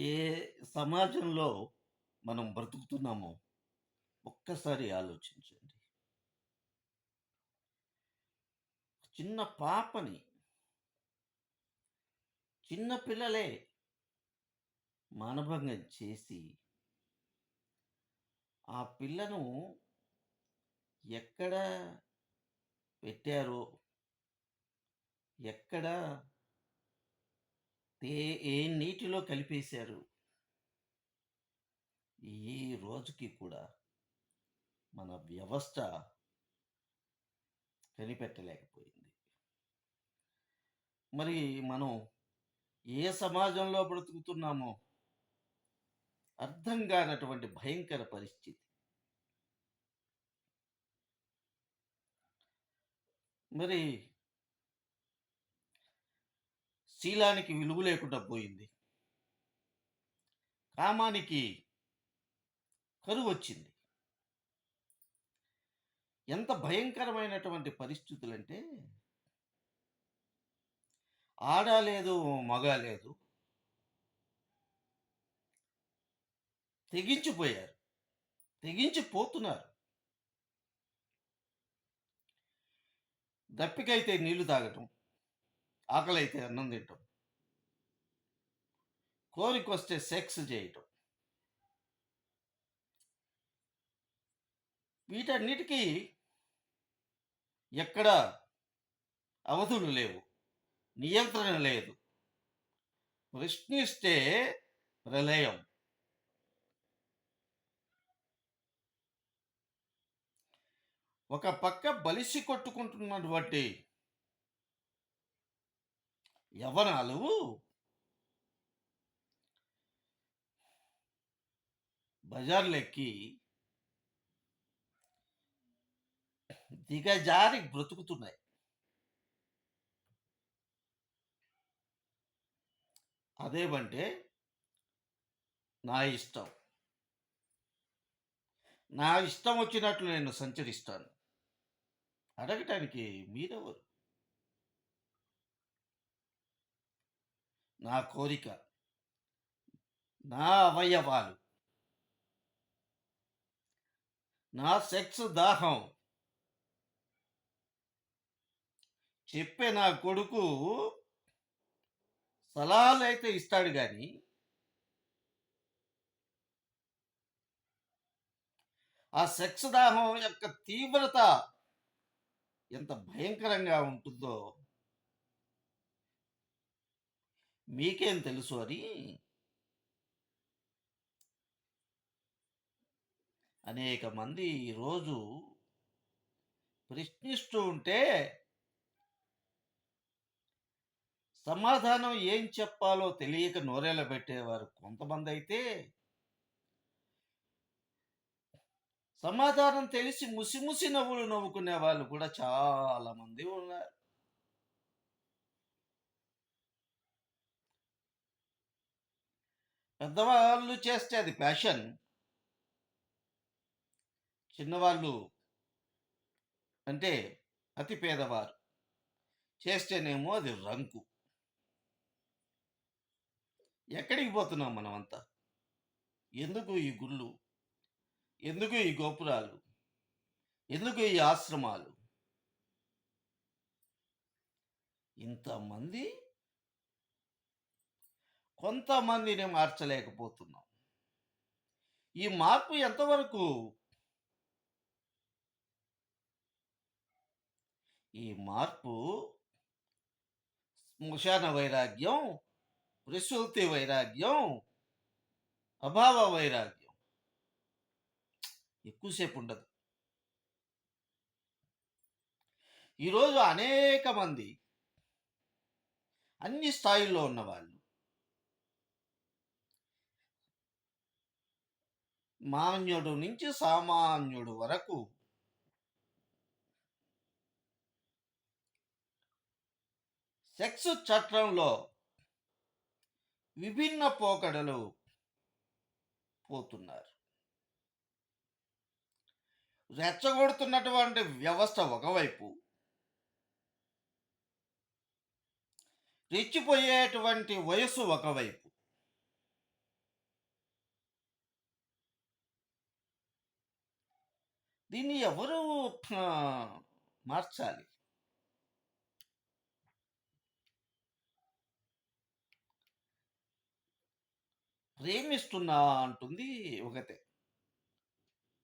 ఏ సమాజంలో మనం బ్రతుకుతున్నామో ఒక్కసారి ఆలోచించండి. చిన్న పాపని చిన్న పిల్లలే మానభంగం చేసి, ఆ పిల్లను ఎక్కడ పెట్టారో, ఎక్కడ ఏ ఏ నీటిలో కలిపేశారు, ఈ రోజుకి కూడా మన వ్యవస్థ కనిపెట్టలేకపోయింది. మరి మనం ఏ సమాజంలో బ్రతుకుతున్నామో అర్థం కానటువంటి భయంకర పరిస్థితి. మరి శీలానికి విలువ లేకుండా పోయింది. కామానికి కరువొచ్చింది. ఎంత భయంకరమైనటువంటి పరిస్థితులంటే ఆడ లేదు, మగ లేదు. తెగించిపోయారు. తెగించిపోతున్నారు. దప్పికైతే నీళ్ళు తాగటం. ఆకలి అయితే అన్నం తిట్టడం కోరిక వస్తే సెక్స్ చేయటం. వీటన్నిటికీ ఎక్కడ అవధులు లేవు. నియంత్రణ లేదు. ప్రశ్నిస్తే ప్రళయం. ఒక పక్క బలిసి కొట్టుకుంటున్నటువంటి యవ్వనాలు బజార్లెక్కి దిగజారి బ్రతుకుతున్నాయి. అదేమంటే నా ఇష్టం. నా ఇష్టం వచ్చినట్లు నేను సంచరిస్తాను. అడగటానికి మీరెవరు? నా కోరిక. నా అవయవాలు. నా సెక్స్ దాహం. చెప్పే నా కొడుకు సలహాలైతే ఇస్తాడు కానీ ఆ సెక్స్ దాహం యొక్క తీవ్రత ఎంత భయంకరంగా ఉంటుందో మీకేం తెలుసు అని అనేక మంది ఈరోజు ప్రశ్నిస్తూ ఉంటే సమాధానం ఏం చెప్పాలో తెలియక నోరేలా పెట్టేవారు కొంతమంది అయితే సమాధానం తెలిసి ముసిముసి నవ్వులు నవ్వుకునే వాళ్ళు కూడా చాలా మంది ఉన్నారు. పెద్దవాళ్ళు చేస్తే అది ప్యాషన్. చిన్నవాళ్ళు అంటే అతి పేదవారు చేస్తేనేమో అది రంకు. ఎక్కడికి పోతున్నాం మనమంతా? ఎందుకు ఈ గుళ్ళు? ఎందుకు ఈ గోపురాలు? ఎందుకు ఈ ఆశ్రమాలు? ఇంతమంది కొంతమందిని మార్చలేకపోతున్నాం. ఈ మార్పు ఎంతవరకు? ఈ మార్పు శ్మశాన వైరాగ్యం, ప్రసూతి వైరాగ్యం, అభావ వైరాగ్యం. ఎక్కువసేపు ఉండదు. ఈరోజు అనేక మంది అన్ని స్థాయిల్లో ఉన్నవాళ్ళు మాన్యుడు నుంచి సామాన్యుడు వరకు. సెక్స్ చట్టంలో విభిన్న పోకడలు పోతున్నారు. రెచ్చగొడుతున్నటువంటి వ్యవస్థ ఒకవైపు. రెచ్చిపోయేటువంటి వయస్సు ఒకవైపు. దీన్ని ఎవరు మార్చాలి? ప్రేమిస్తున్నా అంటుంది ఒకతే.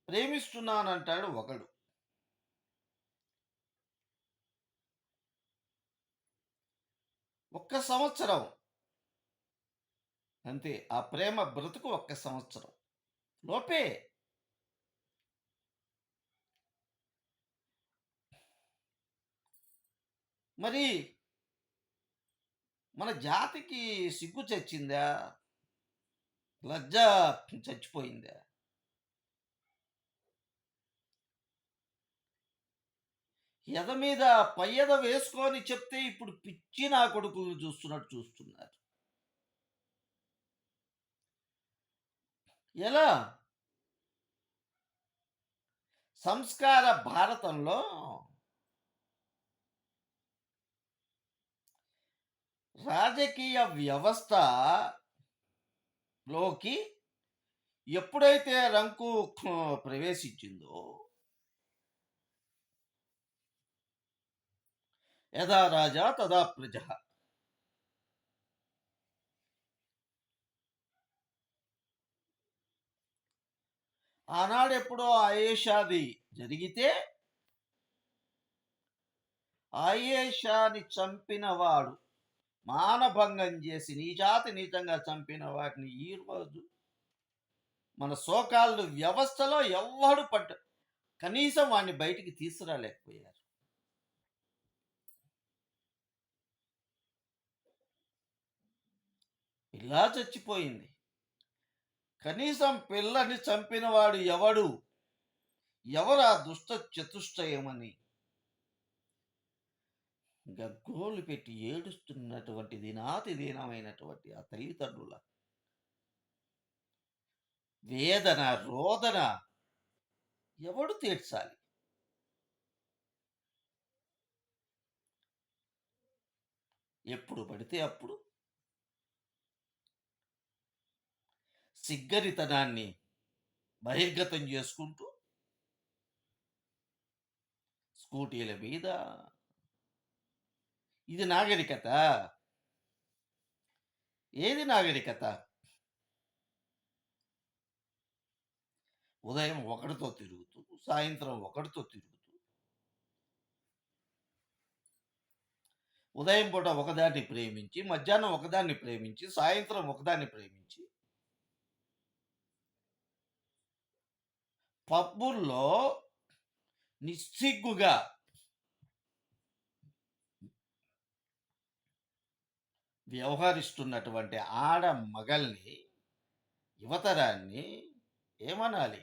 ప్రేమిస్తున్నానంటాడు ఒకడు. ఒక్క సంవత్సరం. అంతే ఆ ప్రేమ బ్రతుకు ఒక్క సంవత్సరం. లోపే. మరి మన జాతికి సిగ్గు చచ్చిందా లజ్జ చచ్చిపోయిందా? ఎద మీద పై ఎద వేసుకొని చెప్తే ఇప్పుడు పిచ్చి నా కొడుకులను చూస్తున్నట్టు చూస్తున్నారు. ఎలా? సంస్కార భారతంలో రాజకీయ వ్యవస్థలోకి ఎప్పుడైతే రంకు ప్రవేశించిందో యథా రాజా తదా ప్రజ. ఆనాడెప్పుడో ఆయేషాది జరిగితే ఆయేషాని చంపినవాడు మానభంగం చేసి నీచాతి నీచంగా చంపిన వాటిని ఈరోజు మన సోకాళ్ళు వ్యవస్థలో ఎవ్వడు పట్ట కనీసం వాడిని బయటికి తీసుకురాలేకపోయారు. ఇలా చచ్చిపోయింది. కనీసం పిల్లని చంపినవాడు ఎవడు? ఎవరా దుష్ట చతుష్టయమని? గగ్గోలు పెట్టి ఏడుస్తున్నటువంటి దినాతి దీనమైనటువంటి ఆ తల్లిదండ్రుల వేదన రోదన ఎవడు తీర్చాలి? ఎప్పుడు పడితే అప్పుడు. సిగ్గరితనాన్ని బహిర్గతం చేసుకుంటూ స్కూటీల మీద ఇది నాగరికత? ఏది నాగరికత? ఉదయం ఒకటితో తిరుగుతూ సాయంత్రం ఒకటితో తిరుగుతూ. ఉదయం పూట ఒకదాన్ని ప్రేమించి మధ్యాహ్నం ఒకదాన్ని ప్రేమించి సాయంత్రం ఒకదాన్ని ప్రేమించి. పబ్బుల్లో నిస్సిగ్గుగా వ్యవహరిస్తున్నటువంటి ఆడ మగల్ని యువతరాన్ని ఏమనాలి?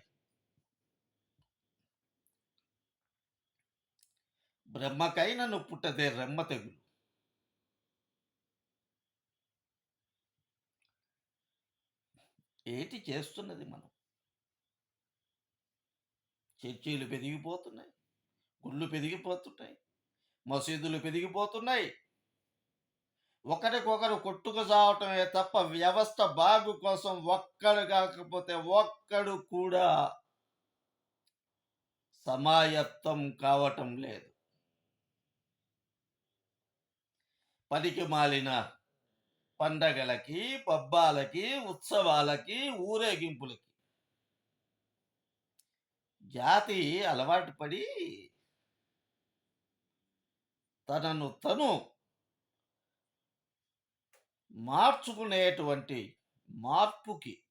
బ్రహ్మకైన నువ్వు పుట్టదే రెమ్మ తెగులు. ఏంటి చేస్తున్నది మనం? చర్చీలు పెరిగిపోతున్నాయి గుళ్ళు పెరిగిపోతున్నాయి మసీదులు పెరిగిపోతున్నాయి ఒకరికొకరు కొట్టుకు సావటమే తప్ప వ్యవస్థ బాగు కోసం ఒక్కడు కాకపోతే ఒక్కడు కూడా సమాయత్తం కావటం లేదు. పనికి మాలిన పండగలకి పబ్బాలకి ఉత్సవాలకి ఊరేగింపులకి జాతి అలవాటు పడి తనను తను మార్చుకునేటువంటి మార్పుకి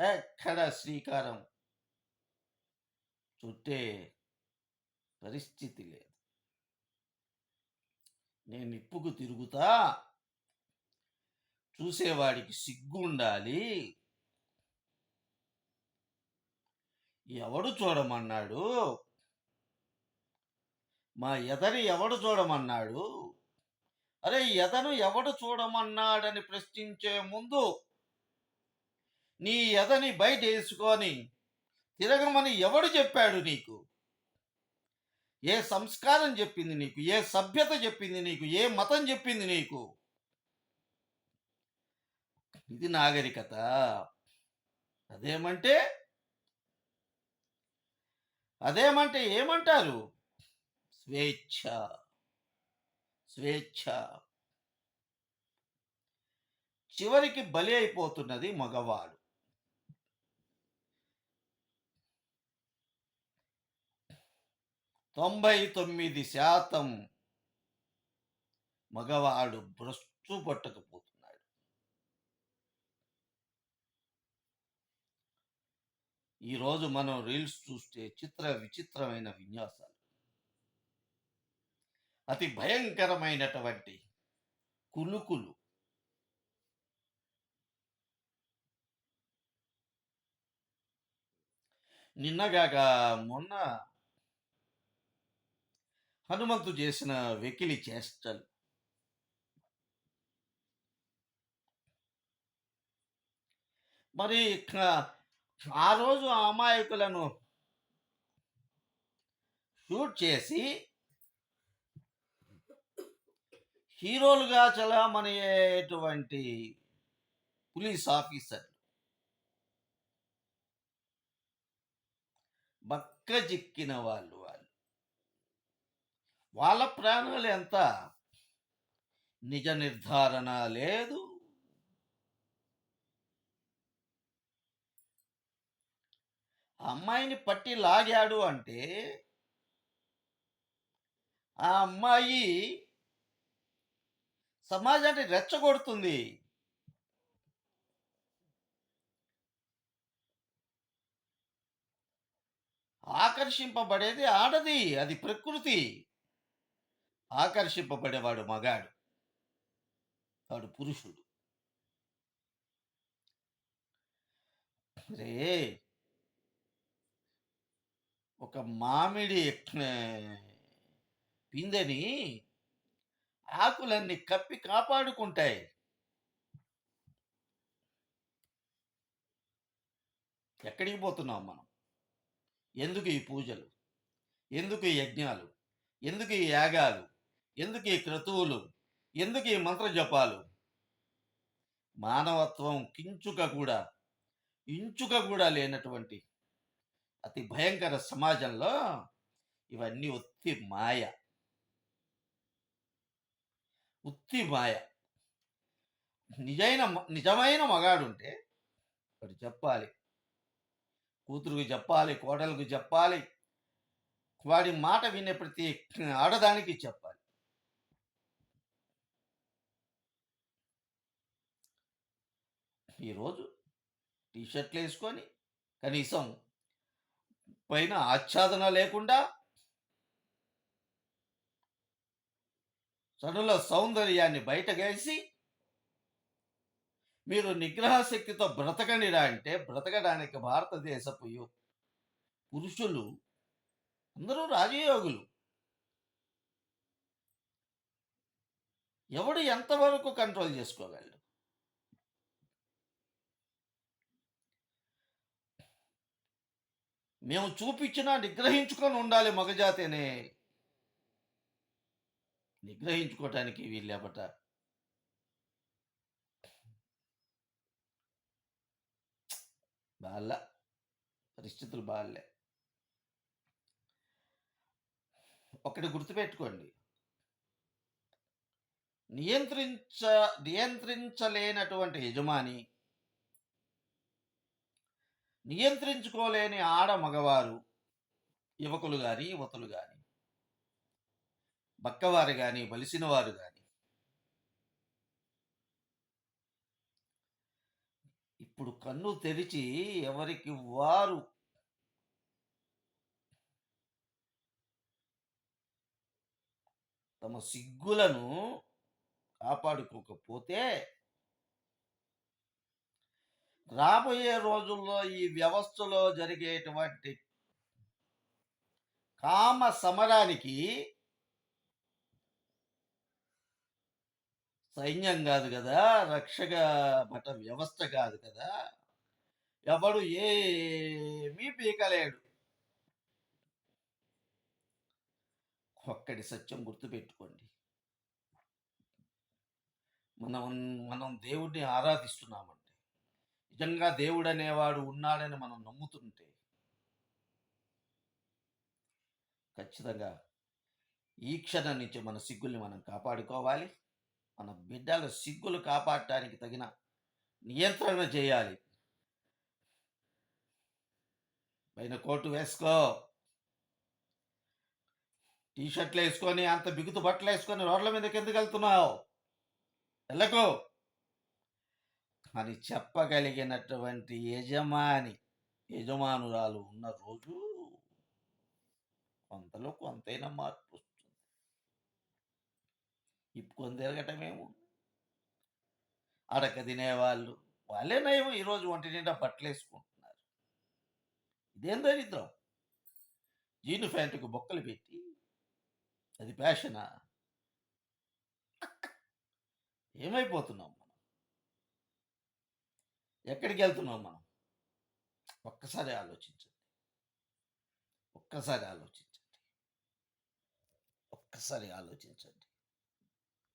ఎక్కడ శ్రీకారం చుట్టే పరిస్థితి లేదు. నేను ఇప్పుకు తిరుగుతా చూసేవాడికి సిగ్గుండాలి. ఎవడు చూడమన్నాడు? మా ఎదరి ఎవడు చూడమన్నాడు? అరే ఎదను ఎవడు చూడమన్నాడని ప్రశ్నించే ముందు నీ ఎదని బయట వేసుకొని తిరగమని ఎవడు చెప్పాడు నీకు? ఏ సంస్కారం చెప్పింది నీకు? ఏ సభ్యత చెప్పింది నీకు? ఏ మతం చెప్పింది నీకు? ఇది నాగరికత. అదేమంటే? అదేమంటే ఏమంటారు? స్వేచ్ఛ. స్వేచ్ఛ. చివరికి బలి అయిపోతున్నది మగవాడు. తొంభై తొమ్మిది శాతం మగవాడు భ్రష్టు పట్టకపోతున్నాడు. ఈరోజు మనం రీల్స్ చూస్తే చిత్ర విచిత్రమైన విన్యాసాలు. అతి భయంకరమైనటువంటి కులుకులు. నిన్నగాక మొన్న హనుమంతు చేసిన వెకిలి చేష్టలు. మరి ఆ రోజు అమాయకులను షూట్ చేసి హీరోలుగా చలామణయ్యేటువంటి పోలీస్ ఆఫీసర్ బక్క చిక్కిన వాళ్ళు వాళ్ళు. వాళ్ళ ప్రాణాలు ఎంత? నిజ నిర్ధారణ లేదు. అమ్మాయిని పట్టి లాగాడు అంటే ఆ అమ్మాయి సమాజాన్ని రెచ్చగొడుతుంది. ఆకర్షింపబడేది ఆడది అది ప్రకృతి. ఆకర్షింపబడేవాడు మగాడు వాడు పురుషుడు. రే ఒక మామిడి పిందెని ఆకులన్నీ కప్పి కాపాడుకుంటాయి. ఎక్కడికి పోతున్నాం మనం? ఎందుకు ఈ పూజలు? ఎందుకు ఈ యజ్ఞాలు? ఎందుకు ఈ యాగాలు? ఎందుకు ఈ క్రతువులు? ఎందుకు ఈ మంత్ర జపాలు మానవత్వం కించుక కూడా ఇంచుక కూడా లేనటువంటి అతి భయంకర సమాజంలో ఇవన్నీ ఒత్తి మాయ. ఉత్తి మాయ. నిజైన మ- నిజమైన మగాడుంటే వాడు చెప్పాలి. కూతురుకు చెప్పాలి కోడలకు చెప్పాలి వాడి మాట వినే ప్రతి ఆడదానికి చెప్పాలి. ఈరోజు టీషర్ట్లు వేసుకొని కనీసం పైన ఆచ్ఛాదన లేకుండా సడల సౌందర్యాన్ని బయటగేసి మీరు నిగ్రహ శక్తితో బ్రతకండిరా అంటే బ్రతకడానికి భారతదేశపు పురుషులు అందరూ రాజయోగులు. ఎవడు ఎంతవరకు కంట్రోల్ చేసుకోగలడు? మేము చూపించినా నిగ్రహించుకొని ఉండాలి మగజాతినే నిగ్రహించుకోవటానికి వీళ్ళేపట బాగా పరిస్థితులు బాగాలే ఒకటి గుర్తుపెట్టుకోండి. నియంత్రించ నియంత్రించలేనటువంటి యజమాని నియంత్రించుకోలేని ఆడ మగవారు యువకులు కానీ యువతులు కానీ బక్కవారు కానీ బలిసిన వారు కానీ ఇప్పుడు కన్ను తెరిచి ఎవరికి వారు తమ సిగ్గులను కాపాడుకోకపోతే రాబోయే రోజుల్లో ఈ వ్యవస్థలో జరిగేటువంటి కామ సమరానికి సైన్యం కాదు కదా రక్షక మఠ వ్యవస్థ కాదు కదా. ఎవడు ఏమీ పీకలేడు. ఒక్కడి సత్యం గుర్తుపెట్టుకోండి. మనం మనం దేవుడిని ఆరాధిస్తున్నామంటే నిజంగా దేవుడు అనేవాడు ఉన్నాడని మనం నమ్ముతుంటే ఖచ్చితంగా ఈ క్షణం నుంచి మన సిగ్గుల్ని మనం కాపాడుకోవాలి. మన బిడ్డల సిగ్గులు కాపాడటానికి తగిన నియంత్రణ చేయాలి. పైన కోటు వేసుకో. టీ షర్ట్లు వేసుకొని అంత బిగుతు బట్టలు వేసుకొని రోడ్ల మీదకి ఎందుకు వెళ్తున్నావు. వెళ్ళకు. అని చెప్పగలిగినటువంటి యజమాని యజమానురాలు ఉన్న రోజు కొంతలో కొంతైనా మార్పు వస్తుంది ఇప్పుకొని తిరగటమేమో అడక తినేవాళ్ళు వాళ్ళే నయం ఈరోజు ఒంటి నిండా బట్టలు వేసుకుంటున్నారు ఇదేం దరిద్రం? జీను ప్యాంటుకు బొక్కలు పెట్టి అది ప్యాషనా ఏమైపోతున్నాం మనం? ఎక్కడికి వెళ్తున్నాం మనం? ఒక్కసారి ఆలోచించండి. ఒక్కసారి ఆలోచించండి. ఒక్కసారి ఆలోచించండి.